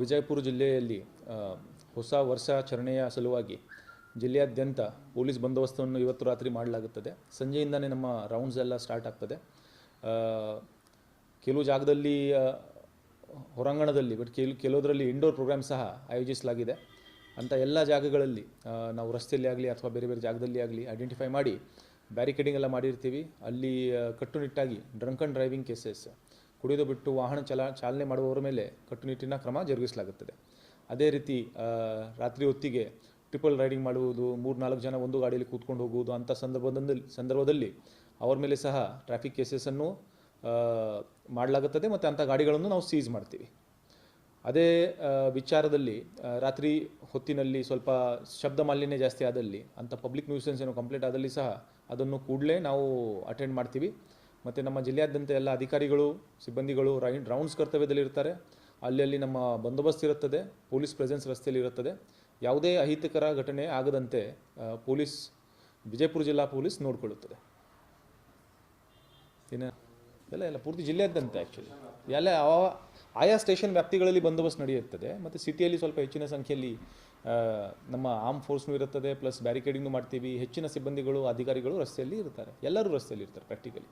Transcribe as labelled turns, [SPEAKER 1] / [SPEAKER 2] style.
[SPEAKER 1] ವಿಜಯಪುರ ಜಿಲ್ಲೆಯಲ್ಲಿ ಹೊಸ ವರ್ಷಾಚರಣೆಯ ಸಲುವಾಗಿ ಜಿಲ್ಲೆಯಾದ್ಯಂತ ಪೊಲೀಸ್ ಬಂದೋಬಸ್ತವನ್ನು ಇವತ್ತು ರಾತ್ರಿ ಮಾಡಲಾಗುತ್ತದೆ. ಸಂಜೆಯಿಂದನೇ ನಮ್ಮ ರೌಂಡ್ಸ್ ಎಲ್ಲ ಸ್ಟಾರ್ಟ್ ಆಗ್ತದೆ. ಕೆಲವು ಜಾಗದಲ್ಲಿ ಹೊರಾಂಗಣದಲ್ಲಿ ಬಟ್ ಕೆಲ, ಕೆಲವುದರಲ್ಲಿ ಇಂಡೋರ್ ಪ್ರೋಗ್ರಾಮ್ ಸಹ ಆಯೋಜಿಸಲಾಗಿದೆ. ಅಂಥ ಎಲ್ಲ ಜಾಗಗಳಲ್ಲಿ ನಾವು ರಸ್ತೆಯಲ್ಲಿ ಆಗಲಿ ಅಥವಾ ಬೇರೆ ಬೇರೆ ಜಾಗದಲ್ಲಿ ಆಗಲಿ ಐಡೆಂಟಿಫೈ ಮಾಡಿ ಬ್ಯಾರಿಕೇಡಿಂಗ್ ಎಲ್ಲ ಮಾಡಿರ್ತೀವಿ. ಅಲ್ಲಿ ಕಟ್ಟುನಿಟ್ಟಾಗಿ ಡ್ರಂಕ್ ಆ್ಯಂಡ್ ಡ್ರೈವಿಂಗ್ ಕೇಸಸ್ ಕುಡಿದು ಬಿಟ್ಟು ವಾಹನ ಚಲ, ಚಾಲನೆ ಮಾಡುವವರ ಮೇಲೆ ಕಟ್ಟುನಿಟ್ಟಿನ ಕ್ರಮ ಜರುಗಿಸಲಾಗುತ್ತದೆ. ಅದೇ ರೀತಿ ರಾತ್ರಿ ಹೊತ್ತಿಗೆ ಟ್ರಿಪಲ್ ರೈಡಿಂಗ್ ಮಾಡುವುದು ಮೂರು ನಾಲ್ಕು ಜನ ಒಂದು ಗಾಡಿಯಲ್ಲಿ ಕೂತ್ಕೊಂಡು ಹೋಗುವುದು ಅಂಥ ಸಂದರ್ಭದಲ್ಲಿ ಸಂದರ್ಭದಲ್ಲಿ ಅವ್ರ ಮೇಲೆ ಸಹ ಟ್ರಾಫಿಕ್ ಕೇಸಸನ್ನು ಮಾಡಲಾಗುತ್ತದೆ ಮತ್ತು ಅಂಥ ಗಾಡಿಗಳನ್ನು ನಾವು ಸೀಸ್ ಮಾಡ್ತೀವಿ. ಅದೇ ವಿಚಾರದಲ್ಲಿ ರಾತ್ರಿ ಹೊತ್ತಿನಲ್ಲಿ ಸ್ವಲ್ಪ ಶಬ್ದ ಮಾಲಿನ್ಯ ಜಾಸ್ತಿ ಆದಲ್ಲಿ, ಅಂಥ ಪಬ್ಲಿಕ್ ನ್ಯೂಸೆನ್ಸ್ ಏನೋ ಕಂಪ್ಲೀಟ್ ಆದಲ್ಲಿ ಸಹ ಅದನ್ನು ಕೂಡಲೇ ನಾವು ಅಟೆಂಡ್ ಮಾಡ್ತೀವಿ. ಮತ್ತು ನಮ್ಮ ಜಿಲ್ಲೆಯಾದ್ಯಂತ ಎಲ್ಲ ಅಧಿಕಾರಿಗಳು, ಸಿಬ್ಬಂದಿಗಳು ರೈ ರೌಂಡ್ಸ್ ಕರ್ತವ್ಯದಲ್ಲಿ ಇರ್ತಾರೆ ಅಲ್ಲಿ ಅಲ್ಲಿ ನಮ್ಮ ಬಂದೋಬಸ್ತ್ ಇರುತ್ತದೆ, ಪೊಲೀಸ್ ಪ್ರೆಸೆನ್ಸ್ ರಸ್ತೆಯಲ್ಲಿ ಇರುತ್ತದೆ. ಯಾವುದೇ ಅಹಿತಕರ ಘಟನೆ ಆಗದಂತೆ ಪೊಲೀಸ್, ವಿಜಯಪುರ ಜಿಲ್ಲಾ ಪೊಲೀಸ್ ನೋಡಿಕೊಳ್ಳುತ್ತದೆ. ಇನ್ನು ಎಲ್ಲ ಎಲ್ಲ ಪೂರ್ತಿ ಜಿಲ್ಲೆಯಾದ್ಯಂತ ಆ್ಯಕ್ಚುಲಿ ಎಲ್ಲ ಆಯಾ ಸ್ಟೇಷನ್ ವ್ಯಾಪ್ತಿಗಳಲ್ಲಿ ಬಂದೋಬಸ್ತ್ ನಡೆಯುತ್ತದೆ. ಮತ್ತು ಸಿಟಿಯಲ್ಲಿ ಸ್ವಲ್ಪ ಹೆಚ್ಚಿನ ಸಂಖ್ಯೆಯಲ್ಲಿ ನಮ್ಮ ಆರ್ಮ್ ಫೋರ್ಸ್ನೂ ಇರುತ್ತದೆ ಪ್ಲಸ್ ಬ್ಯಾರಿಕೇಡಿಂಗ್ನು ಮಾಡ್ತೀವಿ. ಹೆಚ್ಚಿನ ಸಿಬ್ಬಂದಿಗಳು, ಅಧಿಕಾರಿಗಳು ರಸ್ತೆಯಲ್ಲಿ ಇರ್ತಾರೆ. ಎಲ್ಲರೂ ರಸ್ತೆಯಲ್ಲಿ ಇರ್ತಾರೆ ಪ್ರಾಕ್ಟಿಕಲಿ